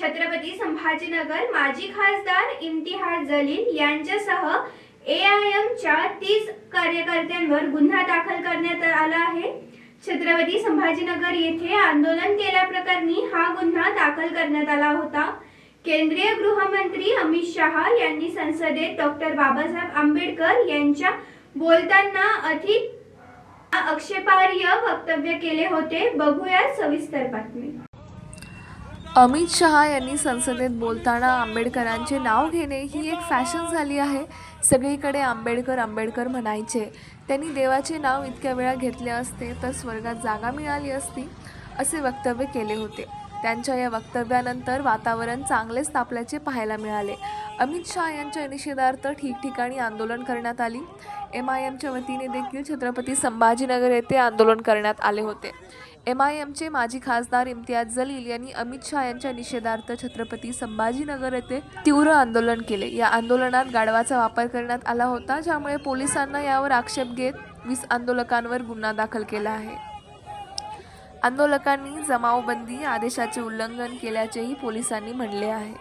छत्रपती संभाजीनगर माजी खासदार इम्तिहाज जलील यांच्यासह एआयएमच्या तीस कार्यकर्त्यांवर गुन्हा दाखल करण्यात आला आहे. छत्रपती संभाजीनगर येथे आंदोलन केल्याप्रकरणी हा गुन्हा दाखल करण्यात आला होता. केंद्रीय गृहमंत्री अमित शहा यांनी संसदेत डॉक्टर बाबासाहेब आंबेडकर यांच्या बोलताना अधिक आक्षेपार्ह वक्तव्य केले होते. बघूया सविस्तर बातमी. अमित शहा यांनी संसदेत बोलताना आंबेडकरांचे नाव घेणे ही एक फॅशन झाली आहे. सगळीकडे आंबेडकर आंबेडकर म्हणायचे. त्यांनी देवाचे नाव इतक्या वेळा घेतले असते तर स्वर्गात जागा मिळाली असती असे वक्तव्य केले होते. त्यांच्या या वक्तव्यानंतर वातावरण चांगलेच तापल्याचे पाहायला मिळाले. अमित शहा यांच्या निषेधार्थ ठिकठिकाणी आंदोलन करण्यात आली. एम आय एमच्या वतीने देखील छत्रपती संभाजीनगर येथे आंदोलन करण्यात आले होते. एम आय एमचे माजी खासदार इम्तियाज जलील यांनी अमित शहा यांच्या निषेधार्थ छत्रपती संभाजीनगर येथे तीव्र आंदोलन केले. या आंदोलनात गाढवाचा वापर करण्यात आला होता ज्यामुळे पोलिसांना यावर आक्षेप घेत वीस आंदोलकांवर गुन्हा दाखल केला आहे. आंदोलकांनी जमावबंदी आदेशाचे उल्लंघन केल्याचेही पोलिसांनी म्हणले आहे.